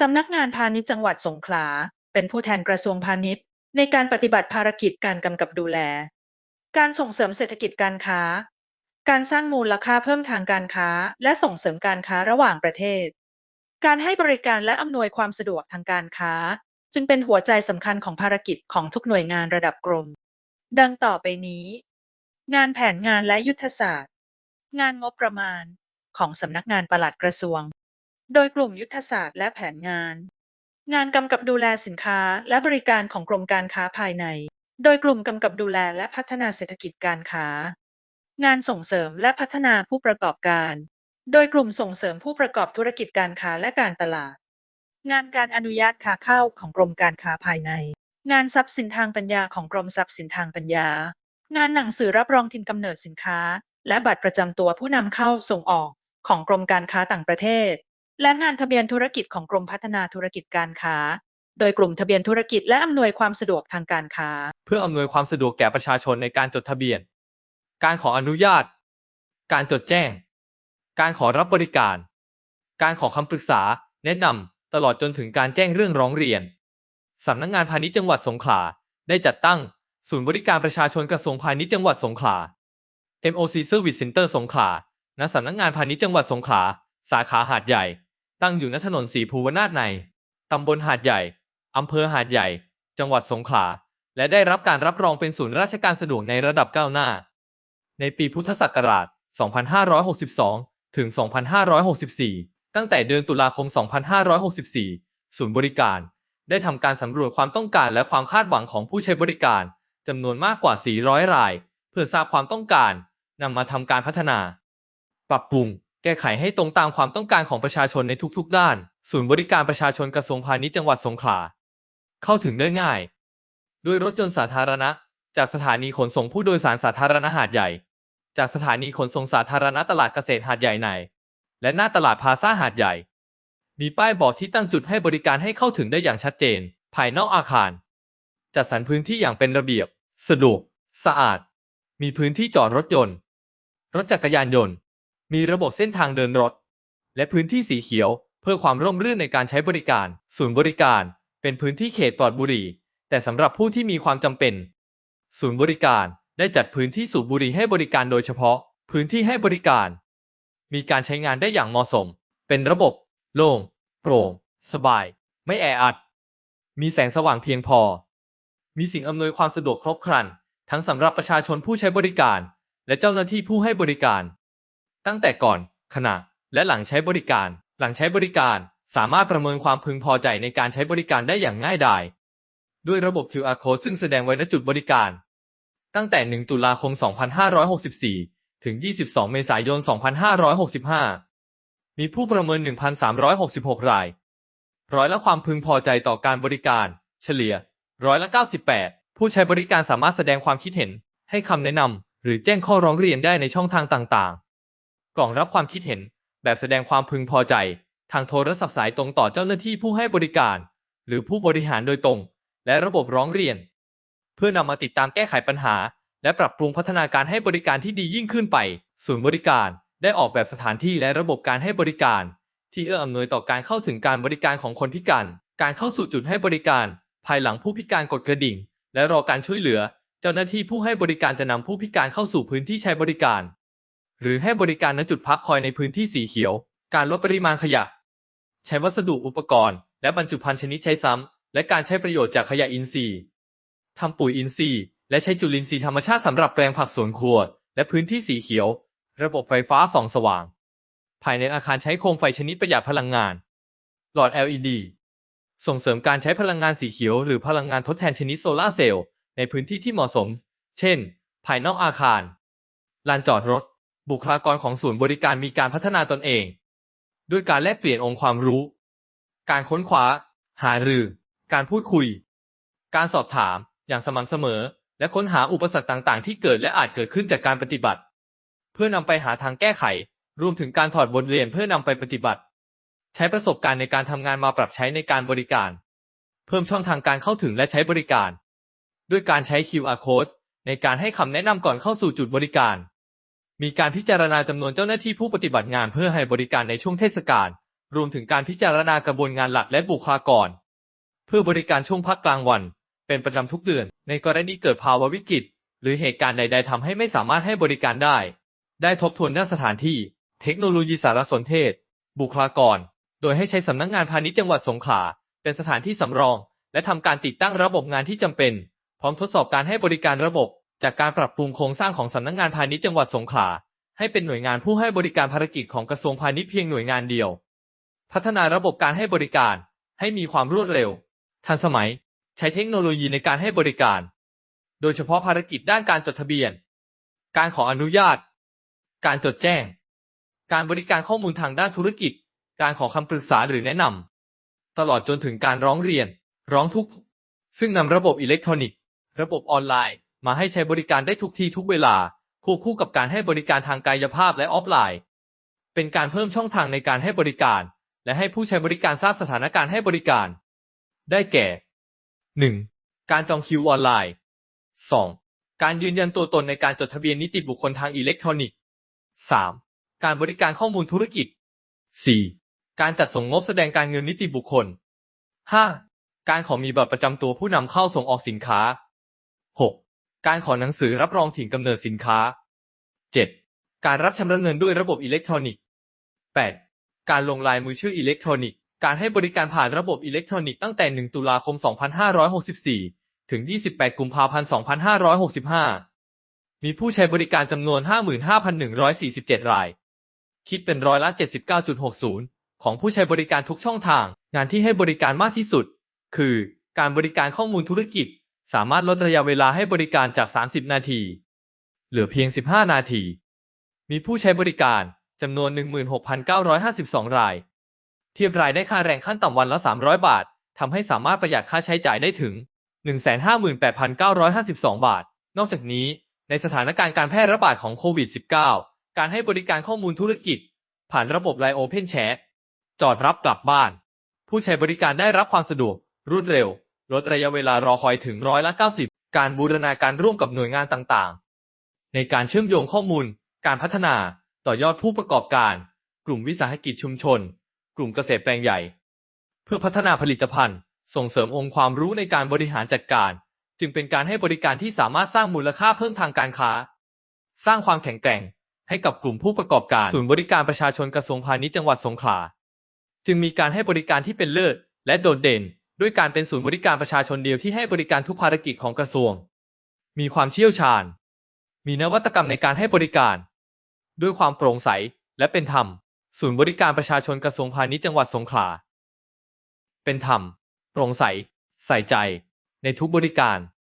สำนักงานพาณิชย์จังหวัดสงขลา เป็นผู้แทนกระทรวงพาณิชย์ ในการปฏิบัติภารกิจการกำกับดูแล การส่งเสริมเศรษฐกิจการค้า การสร้างมูลค่าเพิ่มทางการค้า และส่งเสริมการค้าระหว่างประเทศ การให้บริการและอำนวยความสะดวกทางการค้า จึงเป็นหัวใจสำคัญของภารกิจของทุกหน่วยงานระดับกรม ดังต่อไปนี้ งานแผนงานและยุทธศาสตร์ งานงบประมาณ ของสำนักงานปลัดกระทรวง โดยกลุ่มยุทธศาสตร์และแผนงาน งานกำกับดูแลสินค้าและบริการของกรมการค้าภายใน โดยกลุ่มกำกับดูแลและพัฒนาเศรษฐกิจการค้า งานส่งเสริมและพัฒนาผู้ประกอบการ โดยกลุ่มส่งเสริมผู้ประกอบธุรกิจการค้าและการตลาด งานการอนุญาตค้าเข้าของกรมการค้าภายใน งานทรัพย์สินทางปัญญาของกรมทรัพย์สินทางปัญญา งานหนังสือรับรองถิ่นกำเนิดสินค้า และบัตรประจำตัวผู้นำเข้าส่งออกของกรมการค้าต่างประเทศ และงานทะเบียนธุรกิจของกรมพัฒนาธุรกิจการค้า โดยกลุ่มทะเบียนธุรกิจและอำนวยความสะดวกทางการค้า เพื่ออำนวยความสะดวกแก่ประชาชนในการจดทะเบียน การขออนุญาต การจดแจ้ง การขอรับบริการ การขอคำปรึกษา แนะนำตลอดจนถึงการแจ้งเรื่องร้องเรียนสำนักงานพาณิชย์จังหวัดสงขลาได้จัดตั้ง ศูนย์บริการประชาชนกระทรวงพาณิชย์จังหวัดสงขลา MOC Service Center สงขลา ณ สำนักงานพาณิชย์จังหวัดสงขลา สาขาหาดใหญ่ ตั้งอยู่ณถนนสีภูวนาถใน ตำบลหาดใหญ่ อำเภอหาดใหญ่ จังหวัดสงขลา และได้รับการรับรองเป็นศูนย์ราชการสะดวกในระดับก้าวหน้า ในปีพุทธศักราช 2562 ถึง 2564 ตั้งแต่เดือนตุลาคม 2564 ศูนย์บริการ ได้ทำการสำรวจความต้องการและความคาดหวังของผู้ใช้บริการจำนวนมากกว่า 400 ราย เพื่อทราบความต้องการนำมาทำการพัฒนา ปรับปรุง แก้ไขให้ตรงตามความต้องการของประชาชนในทุกๆ ด้าน ศูนย์บริการประชาชนกระทรวงพาณิชย์จังหวัดสงขลา เข้าถึงได้ง่าย ด้วยรถยนต์สาธารณะ จากสถานีขนส่งผู้โดยสารสาธารณะหาดใหญ่ จากสถานีขนส่งสาธารณะตลาดเกษตรหาดใหญ่ใน และหน้าตลาดพาซ่าหาดใหญ่ มีป้ายบอกที่ตั้งจุดให้บริการให้เข้าถึงได้อย่างชัดเจน ภายนอกอาคาร จัดสรรพื้นที่อย่างเป็นระเบียบ สะดวก สะอาด มีพื้นที่จอดรถยนต์ รถจักรยานยนต์ มีระบบเส้นทางเดินรถ และพื้นที่สีเขียว เพื่อความร่มรื่นในการใช้บริการ ศูนย์บริการ เป็นพื้นที่เขตปลอดบุหรี่ แต่สำหรับผู้ที่มีความจำเป็น ศูนย์บริการได้จัดพื้นที่สูบบุหรี่ให้บริการโดยเฉพาะ พื้นที่ให้บริการ มีการใช้งานได้อย่างเหมาะสม เป็นระบบ โล่งโปร่ง สบาย ไม่แออัด มีแสงสว่างเพียงพอ มีสิ่งอำนวยความสะดวกครบครัน ทั้งสำหรับประชาชนผู้ใช้บริการ และเจ้าหน้าที่ผู้ให้บริการ ตั้งแต่ก่อน ขณะ และหลังใช้บริการ หลังใช้บริการ สามารถประเมินความพึงพอใจในการใช้บริการได้อย่างง่ายดาย ด้วยระบบ QR code ซึ่งแสดงไว้ณจุดบริการ ตั้งแต่ 1 ตุลาคม 2564 ถึง 22 เมษายน 2565 มีผู้ประเมิน 1,366 ราย ร้อยละความพึงพอใจต่อการบริการ เฉลี่ย ร้อยละ 98 ผู้ใช้บริการสามารถแสดงความคิดเห็น ให้คำแนะนำ หรือแจ้งข้อร้องเรียนได้ในช่องทางต่างๆ กล่องรับความคิดเห็น แบบแสดงความพึงพอใจ ทางโทรศัพท์สายตรงต่อเจ้าหน้าที่ผู้ให้บริการ หรือผู้บริหารโดยตรง และระบบร้องเรียน เพื่อนำมาติดตามแก้ไขปัญหา และปรับปรุงพัฒนาการให้บริการที่ดียิ่งขึ้นไป ศูนย์บริการได้ออกแบบสถานที่และระบบการให้บริการ ที่เอื้ออำนวยต่อการเข้าถึงการบริการของคนพิการ การเข้าสู่จุดให้บริการ ภายหลังผู้พิการกดกระดิ่ง และรอการช่วยเหลือ เจ้าหน้าที่ผู้ให้บริการจะนำผู้พิการเข้าสู่พื้นที่ใช้บริการ หรือให้บริการณจุดพักคอยในพื้นที่สีเขียว การลดปริมาณขยะ ใช้วัสดุอุปกรณ์ และบรรจุภัณฑ์ชนิดใช้ซ้ำ และการใช้ประโยชน์จากขยะอินทรีย์ทำปุ๋ยอินทรีย์ และใช้จุลินทรีย์ธรรมชาติสำหรับแปลงผักสวนครัว และพื้นที่สีเขียว ระบบไฟฟ้าส่องสว่าง ภายในอาคารใช้โคมไฟชนิดประหยัดพลังงาน หลอด LED ส่งเสริมการใช้พลังงานสีเขียว หรือพลังงานทดแทนชนิดโซลาร์เซลล์ในพื้นที่ที่เหมาะสม เช่น ภายนอกอาคาร ลานจอดรถ บุคลากรของศูนย์บริการมีการพัฒนาตนเอง ด้วยการแลกเปลี่ยนองค์ความรู้ การค้นคว้า หารือ การพูดคุย การสอบถามอย่างสม่ำเสมอ และค้นหาอุปสรรคต่าง ๆ ที่เกิดและอาจเกิดขึ้นจากการปฏิบัติ เพื่อนำไปหาทางแก้ไข รวมถึงการถอดบทเรียนเพื่อนำไปปฏิบัติ ใช้ประสบการณ์ในการทำงานมาปรับใช้ในการบริการ เพิ่มช่องทางการเข้าถึงและใช้บริการ ด้วยการใช้ QR code ในการให้คำแนะนำก่อนเข้าสู่จุดบริการ มีการพิจารณาจำนวนเจ้าหน้าที่ผู้ปฏิบัติงานเพื่อให้บริการในช่วงเทศกาล รวมถึงการพิจารณากระบวนงานหลักและบุคลากร เพื่อบริการช่วงพักกลางวัน เป็นประจำทุกเดือน ในกรณีเกิดภาวะวิกฤต หรือเหตุการณ์ใด ๆทำให้ไม่สามารถให้บริการได้ ได้ทบทวนเรื่องสถานที่ เทคโนโลยีสารสนเทศ บุคลากร โดยให้ใช้สำนักงานพาณิชย์จังหวัดสงขลาเป็นสถานที่สำรอง และทำการติดตั้งระบบงานที่จำเป็น พร้อมทดสอบการให้บริการระบบ จากการปรับปรุงโครงสร้างของสำนักงานพาณิชย์จังหวัดสงขลาให้เป็นหน่วยงานผู้ให้บริการภารกิจของกระทรวงพาณิชย์เพียงหน่วยงานเดียว พัฒนาระบบการให้บริการให้มีความรวดเร็ว ทันสมัย ใช้เทคโนโลยีในการให้บริการ โดยเฉพาะภารกิจด้านการจดทะเบียน การขออนุญาต การจดแจ้ง การบริการข้อมูลทางด้านธุรกิจ การขอคำปรึกษาหรือแนะนำตลอดจนถึงการร้องเรียน ร้องทุกข์ซึ่งนำระบบอิเล็กทรอนิกส์ ระบบออนไลน์ มาให้ใช้บริการได้ทุกที่ทุกเวลา ควบคู่กับการให้บริการทางกายภาพและออฟไลน์ เป็นการเพิ่มช่องทางในการให้บริการ และให้ผู้ใช้บริการทราบสถานการณ์ให้บริการ ได้แก่ 1. การจองคิวออนไลน์ 2. การยืนยันตัวตนในการจดทะเบียนนิติบุคคลทางอิเล็กทรอนิกส์ 3. การบริการข้อมูลธุรกิจ 4. การจัดส่งงบแสดงการเงินนิติบุคคล 5. การขอมีบัตรประจำตัวผู้นำเข้าส่งออกสินค้า 6. การขอหนังสือรับรองถิ่นกำเนิดสินค้า 7. การรับชำระเงินด้วยระบบอิเล็กทรอนิกส์ 8. การลงลายมือชื่ออิเล็กทรอนิกส์ การให้บริการผ่านระบบอิเล็กทรอนิกส์ตั้งแต่ 1 ตุลาคม 2564 ถึง 28 กุมภาพันธ์ 2565 มีผู้ใช้บริการจำนวน 55,147 ราย คิดเป็นร้อยละ 79.60 ของผู้ใช้บริการทุกช่องทาง งานที่ให้บริการมากที่สุด คือ การบริการข้อมูลธุรกิจ สามารถลดระยะเวลาให้บริการจาก 30 นาที เหลือเพียง 15 นาที มีผู้ใช้บริการจำนวน 16,952 ราย เทียบรายได้ค่าแรงขั้นต่ำวันละ 300 บาททำให้สามารถประหยัดค่าใช้จ่ายได้ถึง 158,952 บาท นอกจากนี้ ในสถานการณ์การแพร่ระบาดของโควิด -19 การให้บริการข้อมูลธุรกิจ ผ่านระบบ Line Open Chat จอดรับกลับบ้าน ผู้ใช้บริการได้รับความสะดวก รวดเร็ว ลดระยะเวลารอคอยถึงร้อยละ 90 การบูรณาการร่วมกับหน่วยงานต่างๆ ในการเชื่อมโยงข้อมูล การพัฒนา ต่อยอดผู้ประกอบการ กลุ่มวิสาหกิจชุมชน กลุ่มเกษตรแปลงใหญ่ เพื่อพัฒนาผลิตภัณฑ์ ส่งเสริมองค์ความรู้ในการบริหารจัดการ จึงเป็นการให้บริการที่สามารถสร้างมูลค่าเพิ่มทางการค้า สร้างความแข็งแกร่ง ให้กับกลุ่มผู้ประกอบการศูนย์บริการประชาชนกระทรวงพาณิชย์จังหวัดสงขลาจึงมีการให้บริการที่เป็นเลิศและโดดเด่น ด้วยการเป็นศูนย์บริการประชาชนเดียวที่ให้บริการทุกภารกิจของกระทรวง มีความเชี่ยวชาญ มีนวัตกรรมในการให้บริการ ด้วยความโปร่งใสและเป็นธรรม ศูนย์บริการประชาชนกระทรวงพาณิชย์จังหวัดสงขลา เป็นธรรม โปร่งใส ใส่ใจ ในทุกบริการ